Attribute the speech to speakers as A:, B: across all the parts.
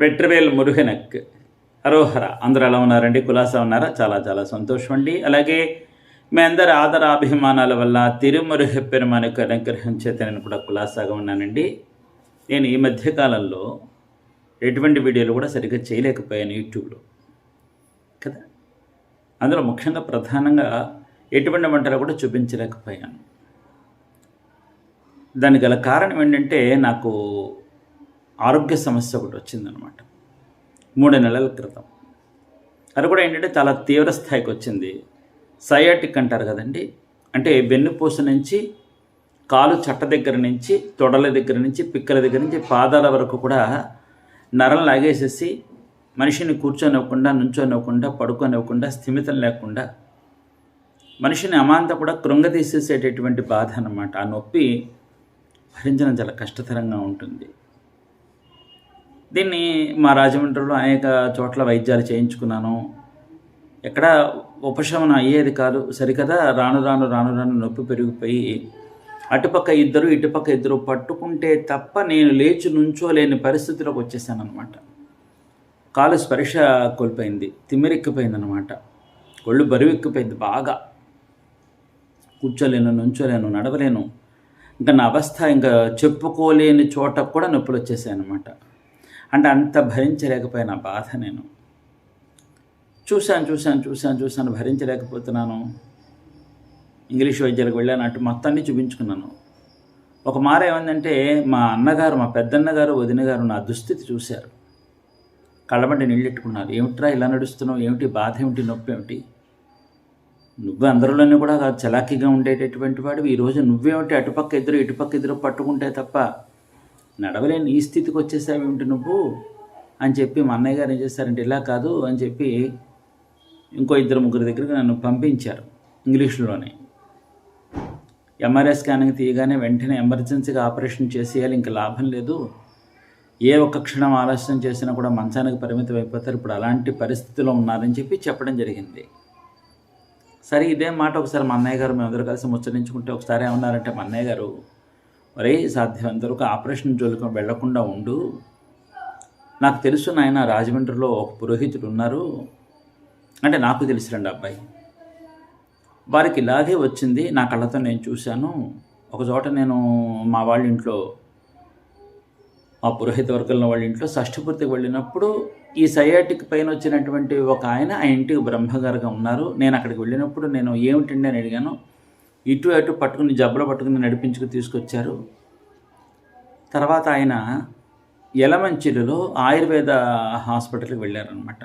A: వెట్రవేల్ మురుగనక్. హరోహర అందరూ ఎలా ఉన్నారండి? కులాసా ఉన్నారా? చాలా చాలా సంతోషం అండి. అలాగే మీ అందరి ఆదరాభిమానాల వల్ల తిరుమురుగ పెరుమానికి అనుగ్రహం చేత నేను కూడా కులాసాగా ఉన్నానండి. నేను ఈ మధ్యకాలంలో ఎటువంటి వీడియోలు కూడా సరిగ్గా చేయలేకపోయాను యూట్యూబ్లో. కదా? అందులో ముఖ్యంగా ప్రధానంగా ఎటువంటి వంటలు కూడా చూపించలేకపోయాను. దానికి గల కారణం ఏంటంటే నాకు ఆరోగ్య సమస్య ఒకటి వచ్చిందనమాట. మూడు నెలల క్రితం. అది కూడా ఏంటంటే చాలా తీవ్ర స్థాయికి వచ్చింది. సయాటిక్ అంటారు కదండి. అంటే వెన్నుపూస నుంచి కాలు చట్ట దగ్గర నుంచి తొడల దగ్గర నుంచి పిక్కల దగ్గర నుంచి పాదాల వరకు కూడా నరం లాగేసేసి మనిషిని కూర్చోనివ్వకుండా నుంచోనివ్వకుండా పడుకోనివ్వకుండా స్థిమితం లేకుండా మనిషిని అమాంత కూడా కృంగతీసేసేటటువంటి బాధ అన్నమాట. ఆ నొప్పి భరించడం చాలా కష్టతరంగా ఉంటుంది. దీన్ని మా రాజమండ్రిలో అనేక చోట్ల వైద్యాలు చేయించుకున్నాను. ఎక్కడ ఉపశమనం అయ్యేది కాదు. సరికదా రాను రాను రాను రాను నొప్పి పెరిగిపోయి అటుపక్క ఇద్దరు ఇటుపక్క ఇద్దరు పట్టుకుంటే తప్ప నేను లేచి నుంచోలేని పరిస్థితిలోకి వచ్చేసాను అనమాట కాలు స్పర్శ కోల్పోయింది. తిమ్మిరెక్కిపోయింది అనమాట ఒళ్ళు బరువెక్కిపోయింది బాగా. కూర్చోలేను నుంచోలేను నడవలేను. ఇంకా నా అవస్థ ఇంకా చెప్పుకోలేని చోట కూడా నొప్పులు వచ్చేసాయి అనమాట అంటే అంత భరించలేకపోయిన బాధ నేను. చూశాను చూశాను చూశాను చూశాను భరించలేకపోతున్నాను. ఇంగ్లీష్ వైద్యాలకు వెళ్ళాను అటు మొత్తాన్ని చూపించుకున్నాను. ఒక మార ఏమందంటే మా అన్నగారు మా పెద్దన్నగారు వదినగారు నా దుస్థితి చూశారు. కళ్ళబండి నీళ్ళెట్టుకున్నారు. ఏమిట్రా ఇలా నడుస్తున్నావు? ఏమిటి? బాధ ఏమిటి? నొప్పి ఏమిటి? నువ్వు అందరిలోనే కూడా చలాకీగా ఉండేటటువంటి వాడు ఈరోజు నువ్వేమిటి? అటుపక్క ఇద్దరు ఇటుపక్క ఇద్దరు పట్టుకుంటే తప్ప నడవలేని ఈ స్థితికి వచ్చేసావేమిటి నువ్వు అని చెప్పి మా అన్నయ్య గారు ఏం చేశారంటే ఇలా కాదు అని చెప్పి ఇంకో ఇద్దరు ముగ్గురు దగ్గరికి నన్ను పంపించారు ఇంగ్లీష్లోనే. ఎంఆర్ఐ స్కానింగ్ తీయగానే వెంటనే ఎమర్జెన్సీగా ఆపరేషన్ చేసేయాలి ఇంకా లాభం లేదు. ఏ ఒక్క క్షణం ఆలస్యం చేసినా కూడా మంచానికి పరిమితం అయిపోతారు. ఇప్పుడు అలాంటి పరిస్థితిలో ఉన్నారని చెప్పి చెప్పడం జరిగింది. సరే ఇదే మాట ఒకసారి మా అన్నయ్య గారు మేమందరూ కలిసి ముచ్చరించుకుంటే ఒకసారి ఏమన్నారంటే మా అన్నయ్య గారు మరే సాధ్యమైనంత వరకు ఆపరేషన్ జోలికి వెళ్ళకుండా ఉండు. నాకు తెలుసు నాయన రాజమండ్రిలో ఒక పురోహితుడు ఉన్నారు. అంటే నాకు తెలిసిరండి అబ్బాయి. వారికి ఇలాగే వచ్చింది నా కళ్ళతో నేను చూశాను. ఒక చోట నేను మా వాళ్ళ ఇంట్లో మా పురోహిత వర్గంలో వాళ్ళ ఇంట్లో షష్ఠపూర్తికి వెళ్ళినప్పుడు ఈ సయాటిక్ పైన వచ్చినటువంటి ఒక ఆయన ఆ ఇంటికి బ్రహ్మగారుగా ఉన్నారు. నేను అక్కడికి వెళ్ళినప్పుడు నేను ఏమిటండి అని అడిగాను. ఇటు అటు పట్టుకుని జబ్బలో పట్టుకుని నడిపించుకు తీసుకొచ్చారు. తర్వాత ఆయన యలమంచిలిలో ఆయుర్వేద హాస్పిటల్కి వెళ్ళారనమాట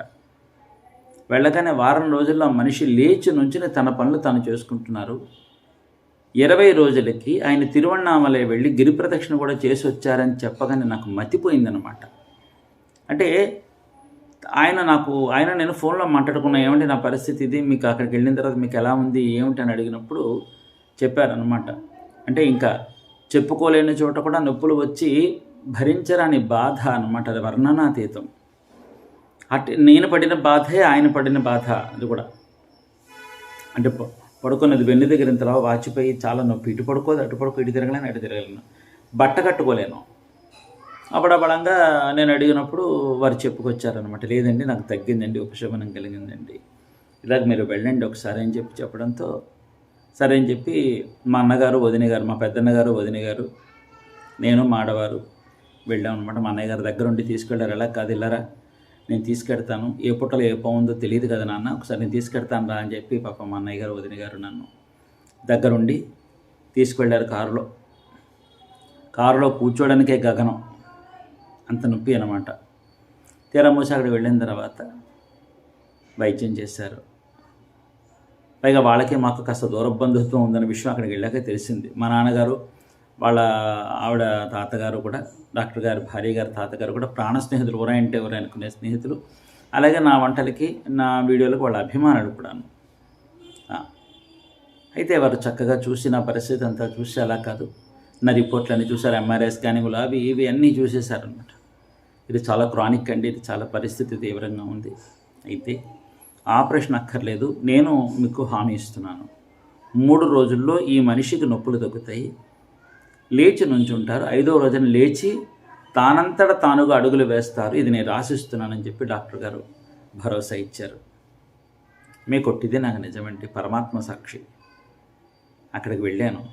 A: వెళ్ళగానే వారం రోజుల్లో మనిషి లేచి నుంచి తన పనులు తాను చేసుకుంటున్నారు. ఇరవై రోజులకి ఆయన తిరువణామలై వెళ్ళి గిరి ప్రదక్షిణ కూడా చేసి వచ్చారని చెప్పగానే నాకు మతిపోయిందనమాట అంటే ఆయన నాకు ఆయన నేను ఫోన్లో మాట్లాడుకున్నా ఏమంటే నా పరిస్థితి ఇది? మీకు అక్కడికి వెళ్ళిన తర్వాత మీకు ఎలా ఉంది? ఏమిటి? అని అడిగినప్పుడు చెప్పారనమాట అంటే ఇంకా చెప్పుకోలేని చోట కూడా నొప్పులు వచ్చి భరించరాని బాధ అనమాట అది వర్ణనాతీతం. అట్ నేను పడిన బాధే ఆయన పడిన బాధ అది కూడా. అంటే పడుకున్నది వెన్ను దగ్గర ఇంతలా వాచిపోయి చాలా నొప్పి. ఇటు పడుకోదు అటు పడుకో ఇటు తిరగలేను అటు తిరగలేను. బట్ట కట్టుకోలేను. అప్పుడప్పుడంగా నేను అడిగినప్పుడు వారు చెప్పుకొచ్చారనమాట లేదండి నాకు తగ్గిందండి ఉపశమనం కలిగిందండి. ఇలాగ మీరు వెళ్ళండి ఒకసారి అని చెప్పి చెప్పడంతో సరే అని చెప్పి మా అన్నగారు వదిన గారు మా పెద్దన్నగారు వదిన గారు నేను మా ఆడవారు వెళ్ళాం అనమాట మా అన్నయ్య గారి దగ్గర ఉండి తీసుకెళ్ళారు. ఎలా కాదు ఇల్లరా నేను తీసుకెడతాను. ఏ పుట్టలో ఏ ఉందో తెలియదు కదా నాన్న. ఒకసారి నేను తీసుకెడతాను రా అని చెప్పి పాప మా అన్నయ్య గారు వదిన గారు నన్ను దగ్గరుండి తీసుకెళ్ళారు కారులో. కారులో కూర్చోవడానికే గగనం. అంత నొప్పి అనమాట తీరా మూసి అక్కడికి వెళ్ళిన తర్వాత వైద్యం చేశారు. పైగా వాళ్ళకే మాకు కాస్త దూర బంధుత్వం విషయం అక్కడికి వెళ్ళాక తెలిసింది. మా నాన్నగారు వాళ్ళ ఆవిడ తాతగారు కూడా డాక్టర్ గారు భార్య గారి తాతగారు కూడా ప్రాణ స్నేహితులు ఊరా అంటే అనుకునే స్నేహితులు. అలాగే నా వంటలకి నా వీడియోలకు వాళ్ళ అభిమానులు కూడాను. అయితే వారు చక్కగా చూసి నా పరిస్థితి అంతా చూసి అలా కాదు. నా రిపోర్ట్లన్నీ చూశారు ఎంఆర్ఐ స్కానింగ్లు అవి ఇవి అన్నీ చూసేశారనమాట ఇది చాలా క్రానిక్ అండి ఇది చాలా పరిస్థితి తీవ్రంగా ఉంది. అయితే ఆపరేషన్ అక్కర్లేదు నేను మీకు హామీ ఇస్తున్నాను. మూడు రోజుల్లో ఈ మనిషికి నొప్పులు తగ్గుతాయి. లేచి నుంచుంటారు. ఐదో రోజున లేచి తానంతట తానుగా అడుగులు వేస్తారు. ఇది నేను రాసిస్తున్నానని చెప్పి డాక్టర్ గారు భరోసా ఇచ్చారు. మీ కొట్టిదే నాకు నిజమండి. పరమాత్మ సాక్షి. అక్కడికి వెళ్ళాను.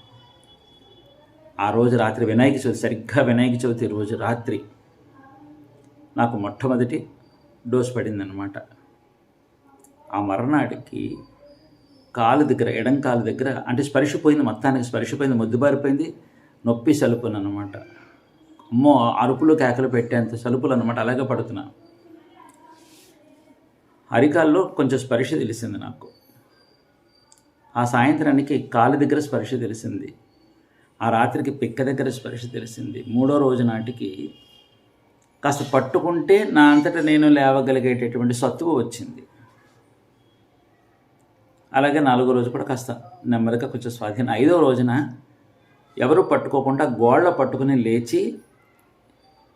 A: ఆ రోజు రాత్రి వినాయక చవితి సరిగ్గా వినాయక చవితి రోజు రాత్రి నాకు మొట్టమొదటి డోస్ పడిందనమాట ఆ మరణాడికి కాలు దగ్గర ఎడం కాలు దగ్గర అంటే స్పర్శపోయింది మొత్తానికి స్పర్శపోయింది మొద్దుబారిపోయింది నొప్పి సలుపును అనమాట అమ్మో అరుపులు కేకలు పెట్టేంత సలుపులు అనమాట అలాగే పడుతున్నా. అరికాల్లో కొంచెం స్పర్శ తెలిసింది నాకు. ఆ సాయంత్రానికి కాలు దగ్గర స్పర్శ తెలిసింది. ఆ రాత్రికి పిక్క దగ్గర స్పర్శ తెలిసింది. మూడో రోజు నాటికి కాస్త పట్టుకుంటే నా అంతటా నేను లేవగలిగేటటువంటి సత్తువ వచ్చింది. అలాగే నాలుగో రోజు కూడా కాస్త నెమ్మదిగా కొంచెం స్వాధీనం. ఐదో రోజున ఎవరు పట్టుకోకుండా గోళ్ళ పట్టుకుని లేచి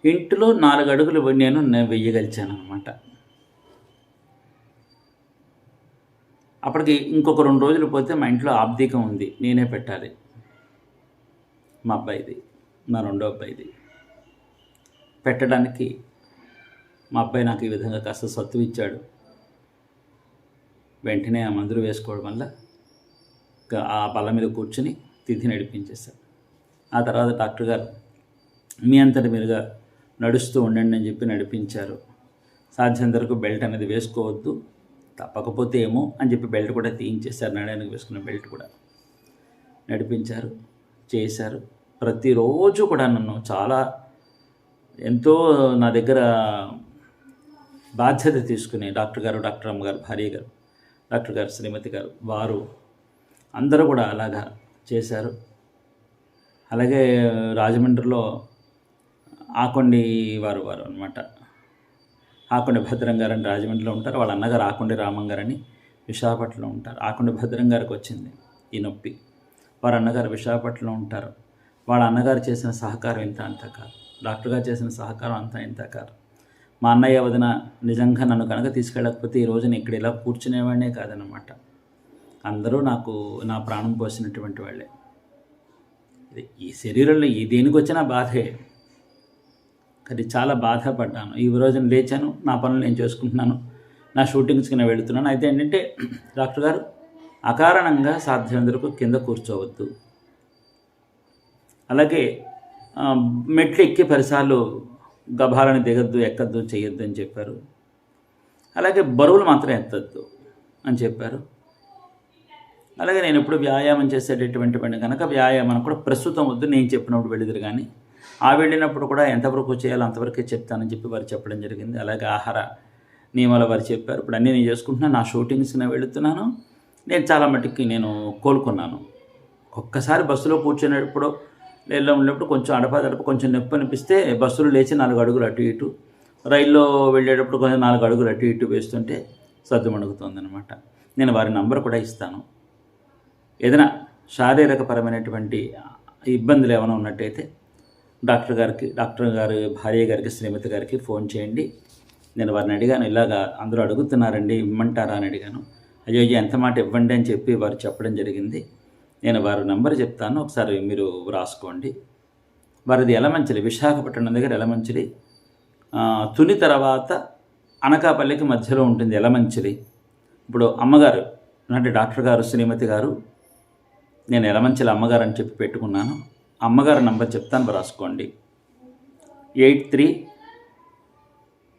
A: ఇంటిలో నాలుగు అడుగులు నేను వెయ్యగలిచాను అనమాట అప్పటికి ఇంకొక రెండు రోజులు పోతే మా ఇంట్లో ఆబ్దికం ఉంది. నేనే పెట్టాలి. మా అబ్బాయిది మా రెండో అబ్బాయిది. పెట్టడానికి మా అబ్బాయి నాకు ఈ విధంగా కాస్త సత్తు ఇచ్చాడు వెంటనే ఆ మందులు వేసుకోవడం వల్ల ఆ బల్ల మీద కూర్చుని తిథి నడిపించేశారు. ఆ తర్వాత డాక్టర్ గారు మీ అంతటి మీరుగా నడుస్తూ ఉండండి అని చెప్పి నడిపించారు. సాధ్యం వరకు బెల్ట్ అనేది వేసుకోవద్దు తప్పకపోతే ఏమో అని చెప్పి బెల్ట్ కూడా తీయించేశారు. నడడానికి వేసుకున్న బెల్ట్ కూడా నడిపించారు చేశారు. ప్రతిరోజు కూడా నన్ను చాలా ఎంతో నా దగ్గర బాధ్యత తీసుకుని డాక్టర్ గారు డాక్టర్ అమ్మగారు భార్య గారు డాక్టర్ గారు శ్రీమతి గారు వారు అందరూ కూడా అలాగా చేశారు. అలాగే రాజమండ్రిలో ఆకొండి వారు వారు అనమాట ఆకొండి భద్రం గారు అని రాజమండ్రిలో ఉంటారు. వాళ్ళ అన్నగారు ఆకొండి రామం గారని విశాఖపట్నంలో ఉంటారు. ఆకొండి భద్రం గారికి వచ్చింది ఈ నొప్పి. వారు అన్నగారు విశాఖపట్నంలో ఉంటారు. వాళ్ళ అన్నగారు చేసిన సహకారం ఇంత అంత కాదు. డాక్టర్ గారు చేసిన సహకారం అంతా ఇంత కాదు. మా అన్నయ్య వదిన నిజంగా నన్ను కనుక తీసుకెళ్ళకపోతే ఈ రోజున ఇక్కడ ఇలా కూర్చునేవాడినే కాదనమాట అందరూ నాకు నా ప్రాణం పోసినటువంటి వాళ్ళే. ఈ శరీరంలో ఈ దేనికి వచ్చినా బాధే. కానీ చాలా బాధపడ్డాను. ఈ రోజున లేచాను నా పనులు నేను చేసుకుంటున్నాను నా షూటింగ్స్కి నేను వెళుతున్నాను. అయితే ఏంటంటే డాక్టర్ గారు అకారణంగా సాధ్యమందరకు కింద కూర్చోవద్దు. అలాగే మెట్లు ఎక్కి పరిసార్లు గభాలను దిగద్దు ఎక్కద్దు చేయొద్దు అని చెప్పారు. అలాగే బరువులు మాత్రం ఎత్తద్దు అని చెప్పారు. అలాగే నేను ఎప్పుడు వ్యాయామం చేసేటటువంటి వాడిని కనుక వ్యాయామం కూడా ప్రస్తుతం వద్దు నేను చెప్పినప్పుడు వెళ్ళిదురు కానీ ఆ వెళ్ళినప్పుడు కూడా ఎంతవరకు చేయాలో అంతవరకే చెప్తానని చెప్పి వారు చెప్పడం జరిగింది. అలాగే ఆహార నియమాలు వారు చెప్పారు. ఇప్పుడు అన్నీ నేను చేసుకుంటున్నాను నా షూటింగ్స్ నేను వెళుతున్నాను. నేను చాలా మటుకి నేను కోలుకున్నాను. ఒక్కసారి బస్సులో కూర్చునేటప్పుడు రైల్లో ఉన్నప్పుడు కొంచెం అడపాదడప కొంచెం నొప్పి అనిపిస్తే బస్సులు లేచి నాలుగు అడుగులు అటు ఇటు రైల్లో వెళ్ళేటప్పుడు కొంచెం నాలుగు అడుగులు అటు ఇటు వేస్తుంటే సర్దుమణుగుతుంది అనమాట నేను వారి నంబర్ కూడా ఇస్తాను. ఏదైనా శారీరకపరమైనటువంటి ఇబ్బందులు ఏమైనా ఉన్నట్టయితే డాక్టర్ గారికి డాక్టర్ గారి భార్య గారికి శ్రీమతి గారికి ఫోన్ చేయండి. నేను వారిని అడిగాను ఇలాగా అందరూ అడుగుతున్నారండి ఇమ్మంటారా అని అడిగాను. అయ్యో ఎంత మాట ఇవ్వండి అని చెప్పి వారు చెప్పడం జరిగింది. నేను వారి నెంబర్ చెప్తాను ఒకసారి మీరు రాసుకోండి వారిది ఎలమంచిలి విశాఖపట్నం దగ్గర ఎలమంచిలి తుని తర్వాత అనకాపల్లికి మధ్యలో ఉంటుంది ఎలమంచిలి ఇప్పుడు అమ్మగారు అంటే డాక్టర్ గారు శ్రీమతి గారు నేను ఎలమంచిలి అమ్మగారు అని చెప్పి పెట్టుకున్నాను. అమ్మగారు నంబర్ చెప్తాను రాసుకోండి eight three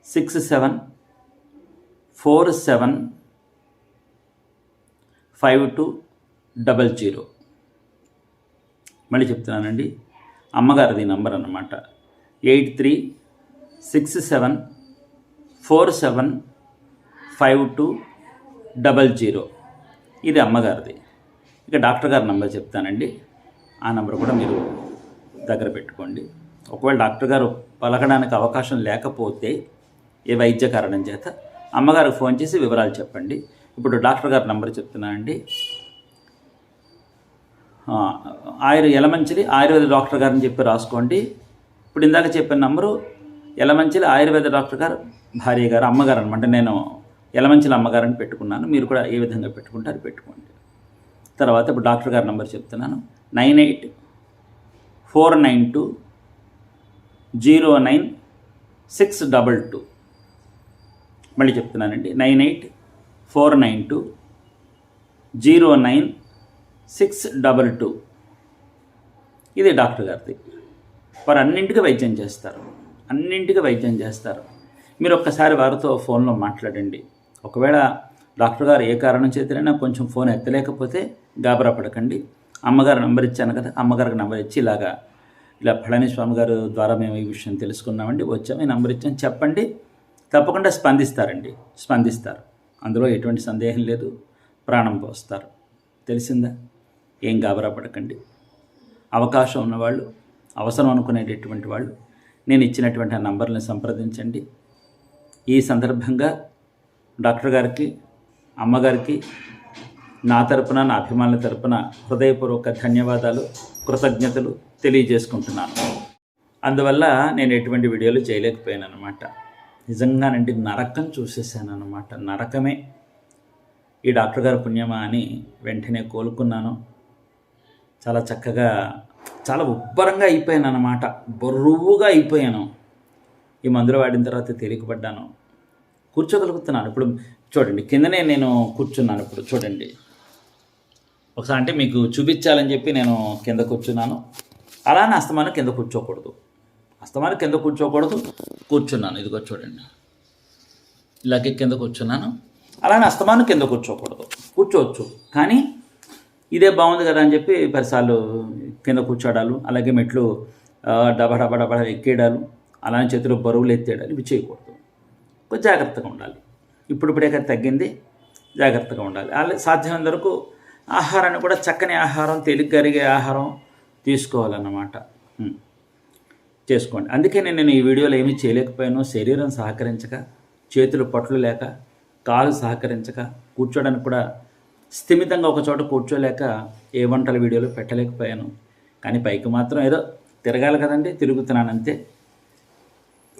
A: six seven four seven five two double zero. మళ్ళీ చెప్తున్నానండి. అమ్మగారిది నంబర్ అన్నమాట. Eight three six seven four seven five two double zero. ఇది అమ్మగారిది. ఇక డాక్టర్ గారి నంబర్ చెప్తానండి. ఆ నెంబర్ కూడా మీరు దగ్గర పెట్టుకోండి. ఒకవేళ డాక్టర్ గారు పలకడానికి అవకాశం లేకపోతే ఏ వైద్య కారణం చేత అమ్మగారికి ఫోన్ చేసి వివరాలు చెప్పండి. ఇప్పుడు డాక్టర్ గారి నంబర్ చెప్తున్నానండి. ఆయుర్ ఎలమంచిలి ఆయుర్వేద డాక్టర్ గారిని చెప్పి రాసుకోండి. ఇప్పుడు ఇందాక చెప్పిన నంబరు ఎలమంచిలి ఆయుర్వేద డాక్టర్ గారు భార్య గారు అమ్మగారు అనమాట. నేను ఎలమంచిలి అమ్మగారని పెట్టుకున్నాను. మీరు కూడా ఏ విధంగా పెట్టుకుంటారు పెట్టుకోండి. తర్వాత ఇప్పుడు డాక్టర్ గారి నెంబర్ చెప్తున్నాను. Nine eight four nine two zero nine six double two. మళ్ళీ చెప్తున్నానండి. Nine eight four nine two zero nine six double two. ఇది డాక్టర్ గారిది. వారు అన్నింటికి వైద్యం చేస్తారు. అన్నింటికి వైద్యం చేస్తారు. మీరు ఒక్కసారి వారితో ఫోన్లో మాట్లాడండి. ఒకవేళ డాక్టర్ గారు ఏ కారణం చేతనైనా కొంచెం ఫోన్ ఎత్తలేకపోతే గాబరా పడకండి. అమ్మగారు నెంబర్ ఇచ్చాను కదా అమ్మగారికి నెంబర్ ఇచ్చి ఇలాగా ఇలా పళనిస్వామి గారు ద్వారా మేము ఈ విషయం తెలుసుకున్నామండి. వచ్చాము ఈ నంబర్ ఇచ్చాము చెప్పండి. తప్పకుండా స్పందిస్తారండి. స్పందిస్తారు. అందులో ఎటువంటి సందేహం లేదు. ప్రాణం పోస్తారు. తెలిసిందా? ఏం గాబరా పడకండి. అవకాశం ఉన్నవాళ్ళు అవసరం అనుకునేటటువంటి వాళ్ళు నేను ఇచ్చినటువంటి ఆ నంబర్ని సంప్రదించండి. ఈ సందర్భంగా డాక్టర్ గారికి అమ్మగారికి నా తరపున నా అభిమానుల తరపున హృదయపూర్వక ధన్యవాదాలు కృతజ్ఞతలు తెలియజేసుకుంటున్నాను. అందువల్ల నేను ఎటువంటి వీడియోలు చేయలేకపోయాను అనమాట నిజంగానండి నరకం చూసేసాను అనమాట నరకమే. ఈ డాక్టర్ గారు పుణ్యమా అని వెంటనే కోలుకున్నాను. చాలా చక్కగా చాలా ఉబ్బరంగా అయిపోయాను అనమాట బరువుగా అయిపోయాను. ఈ మందులు వాడిన తర్వాత తేలికపడ్డాను. కూర్చోగలుగుతున్నాను. ఇప్పుడు చూడండి కిందనే నేను కూర్చున్నాను ఇప్పుడు చూడండి. ఒకసారి అంటే మీకు చూపించాలని చెప్పి నేను కింద కూర్చున్నాను. అలానే అస్తమానం కింద కూర్చోకూడదు. అస్తమానం కింద కూర్చోకూడదు కూర్చున్నాను. ఇదిగో చూడండి. ఇలాగే కింద కూర్చున్నాను. అలానే అస్తమానం కింద కూర్చోకూడదు. కూర్చోవచ్చు. కానీ ఇదే బాగుంది కదా అని చెప్పి పరిసార్లు కింద కూర్చోడాలు అలాగే మెట్లు డబా డబ డబ ఎక్కేయడాలు అలానే చేతిలో బరువులు ఎత్తేయడాలు ఇవి చేయకూడదు. కొంచెం జాగ్రత్తగా ఉండాలి. ఇప్పుడు ఇప్పుడే కదా తగ్గింది జాగ్రత్తగా ఉండాలి. అలా సాధ్యమైన వరకు ఆహారాన్ని కూడా చక్కని ఆహారం తేలిక కరిగే ఆహారం తీసుకోవాలన్నమాట. చేసుకోండి. అందుకే నేను నేను ఈ వీడియోలో ఏమీ చేయలేకపోయాను. శరీరం సహకరించక చేతులు పట్లు లేక కాలు సహకరించక కూర్చోడానికి కూడా స్థిమితంగా ఒక చోట కూర్చోలేక ఏ వంటల వీడియోలు పెట్టలేకపోయాను. కానీ పైకి మాత్రం ఏదో తిరగాలి కదండి తిరుగుతున్నాను అంతే.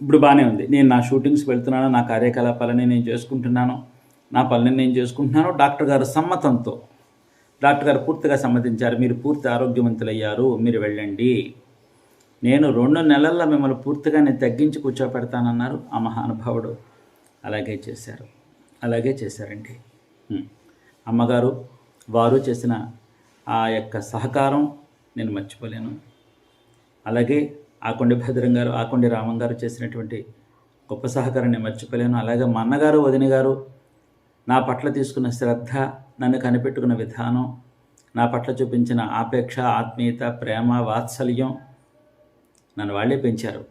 A: ఇప్పుడు బాగానే ఉంది. నేను నా షూటింగ్స్ వెళ్తున్నాను నా కార్యకలాపాలని నేను చేసుకుంటున్నాను నా పనులను నేను చేసుకుంటున్నాను. డాక్టర్ గారు సమ్మతంతో డాక్టర్ గారు పూర్తిగా సమ్మతించారు. మీరు పూర్తి ఆరోగ్యవంతులయ్యారు మీరు వెళ్ళండి. నేను రెండు నెలల్లో మిమ్మల్ని పూర్తిగా నేను తగ్గించి కూర్చోపెడతానన్నారు ఆ మహానుభావుడు. అలాగే చేశారు. అలాగే చేశారండి. అమ్మగారు వారు చేసిన ఆ యొక్క సహకారం నేను మర్చిపోలేను. అలాగే ఆకొండి భద్రం గారు ఆకొండి రామం గారు చేసినటువంటి గొప్ప సహకారం నేను మర్చిపోలేను. అలాగే మా అన్నగారు వదిన గారు నా పట్ల తీసుకున్న శ్రద్ధ నన్ను కనిపెట్టుకున్న విధానం నా పట్ల చూపించిన ఆపేక్ష ఆత్మీయత ప్రేమ వాత్సల్యం నన్ను వాళ్ళే పెంచారు.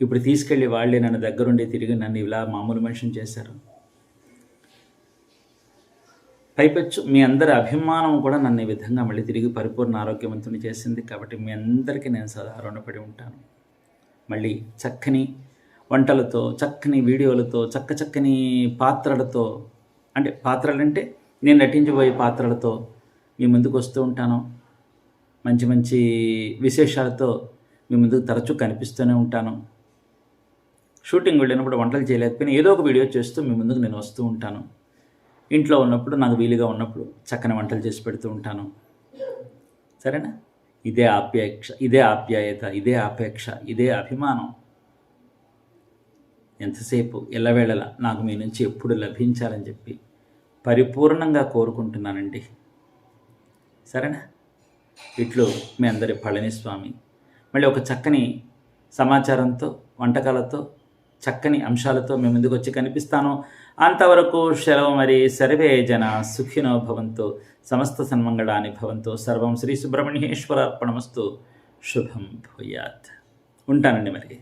A: ఇప్పుడు తీసుకెళ్ళి వాళ్ళే నన్ను దగ్గరుండి తిరిగి నన్ను ఇలా మామూలు మనిషిని చేశారు. పైపెచ్చు. మీ అందరి అభిమానం కూడా నన్ను ఈ విధంగా మళ్ళీ తిరిగి పరిపూర్ణ ఆరోగ్యవంతుని చేసింది. కాబట్టి మీ అందరికీ నేను సదా రుణపడి ఉంటాను. మళ్ళీ చక్కని వంటలతో చక్కని వీడియోలతో చక్క చక్కని పాత్రలతో అంటే పాత్రలంటే నేను నటించబోయే పాత్రలతో మీ ముందుకు వస్తూ ఉంటాను. మంచి మంచి విశేషాలతో మీ ముందుకు తరచూ కనిపిస్తూనే ఉంటాను. షూటింగ్ వెళ్ళినప్పుడు వంటలు చేయలేకపోయినా ఏదో ఒక వీడియో చేస్తూ మీ ముందుకు నేను వస్తూ ఉంటాను. ఇంట్లో ఉన్నప్పుడు నాకు వీలుగా ఉన్నప్పుడు చక్కని వంటలు చేసి పెడుతూ ఉంటాను. సరేనా? ఇదే ఆప్యాక్ష ఇదే ఆప్యాయత ఇదే ఆపేక్ష ఇదే అభిమానం. ఎంతసేపు ఎల్లవేళలా నాకు మీ నుంచి ఎప్పుడు లభించాలని చెప్పి పరిపూర్ణంగా కోరుకుంటున్నానండి. సరేనా? ఇట్లు మీ అందరి పళనిస్వామి. మళ్ళీ ఒక చక్కని సమాచారంతో వంటకాలతో చక్కని అంశాలతో మేము ముందుకు వచ్చి కనిపిస్తాను. అంతవరకు సెలవు మరి సర్వే జన సుఖినో భవంతు. సమస్త సన్మంగళాని భవంతు. సర్వం శ్రీ సుబ్రహ్మణ్యేశ్వర అర్పణమస్తు శుభం భూయాత్. ఉంటానండి మరి